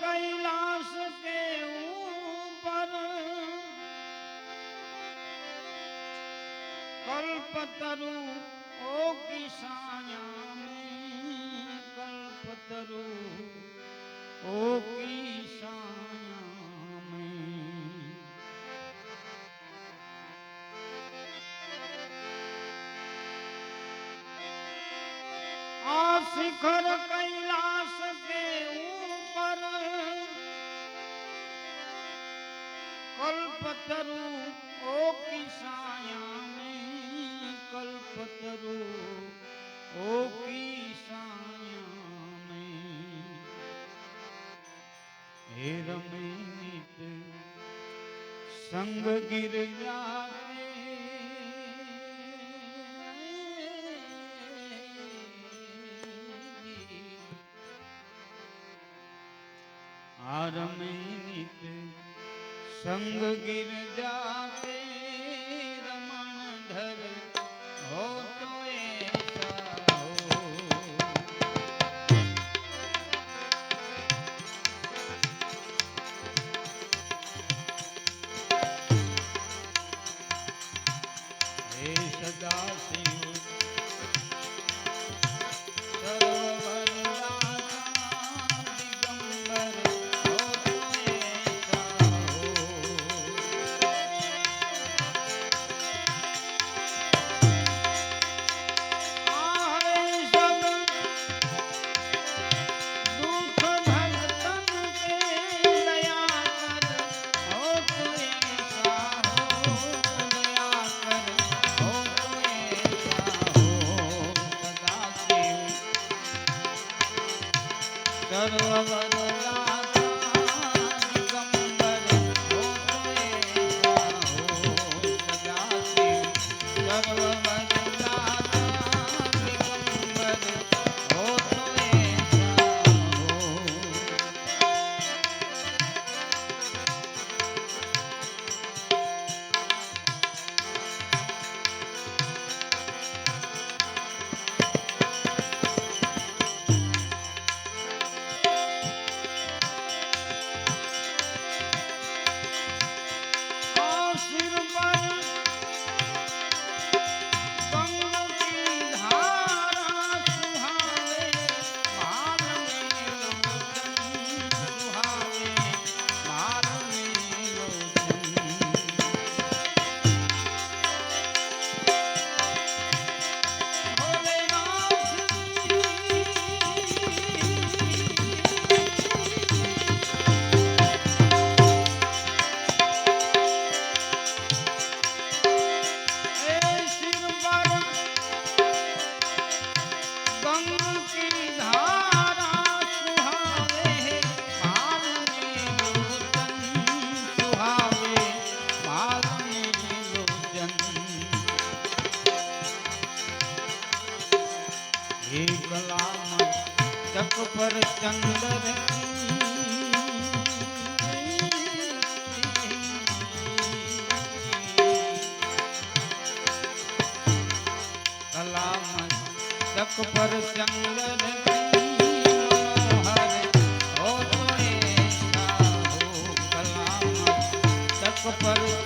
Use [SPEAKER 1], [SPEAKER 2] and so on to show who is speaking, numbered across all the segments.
[SPEAKER 1] કૈલાસ કે ઉપર. કલ્પતરુ ઓ કિસાયા મેં કલ્પતરુ ઓ કિસાયા મેં આ શિખર કૈલાસ સાયાને કલ્પતરુ ઓ કી સાયાને હે રમે નિત સંગ ગિરજા आरमे नित संग गिर સદાશિવ ચંદ્ર કલામ તક પર ચંદ્ર पर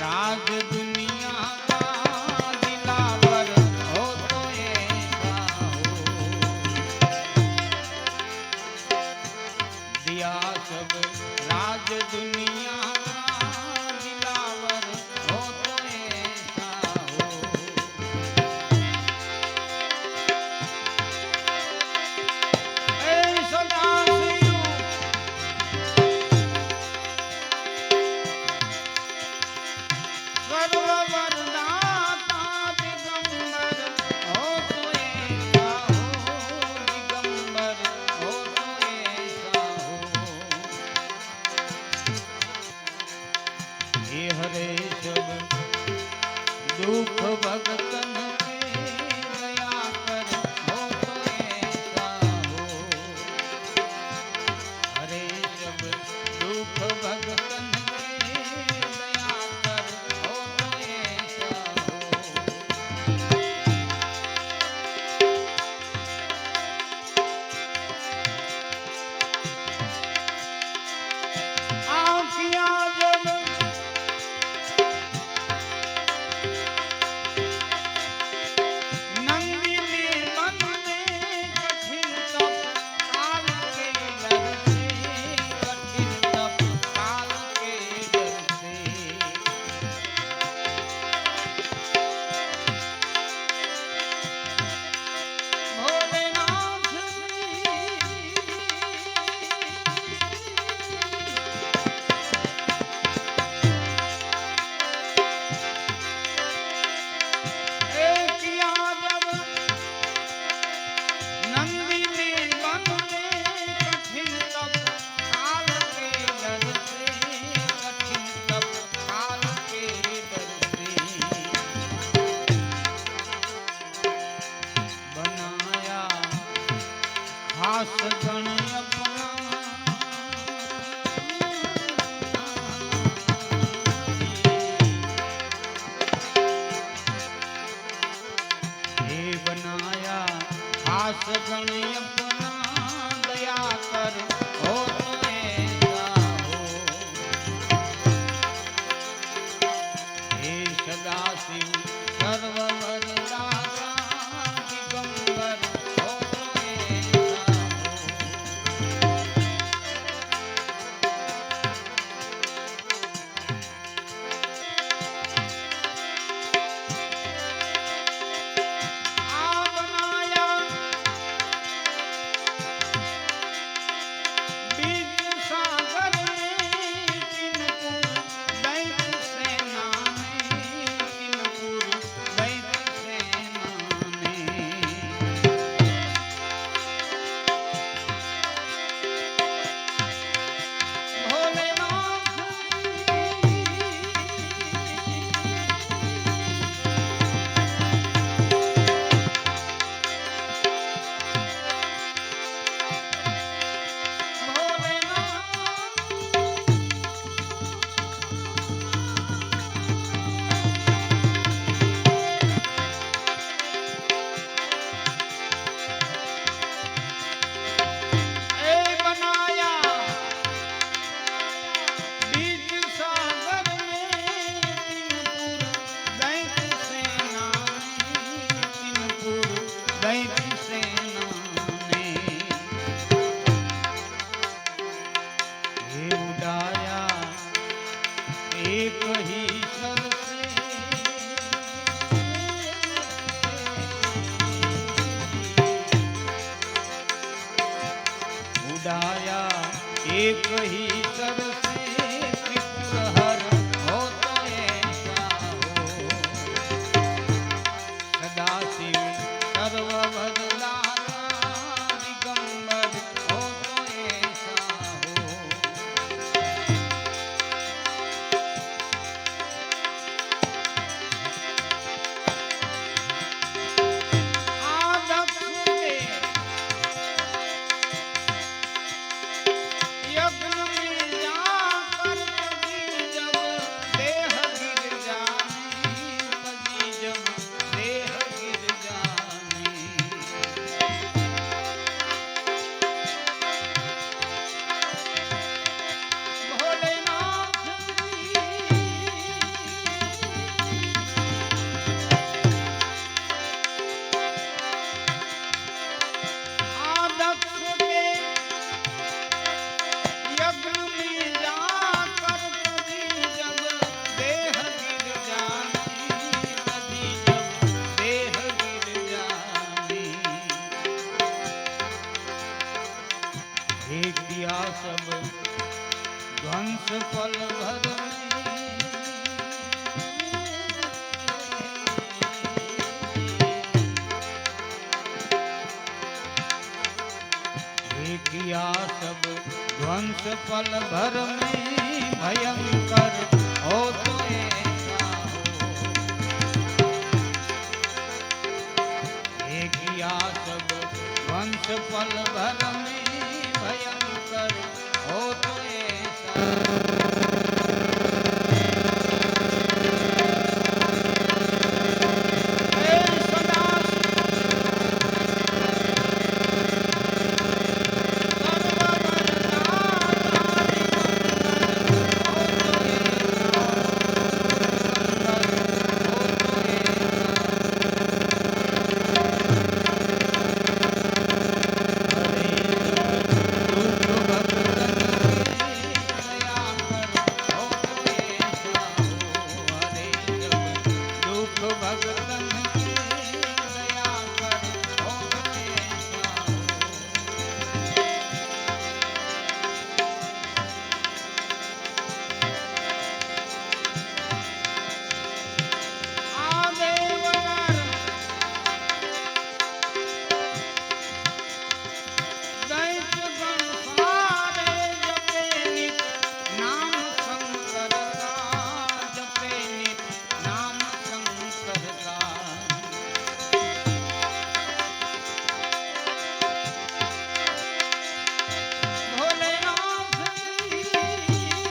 [SPEAKER 1] રાગ દુનિયા બનાયા. ખાસ ગણ્ય Thank you.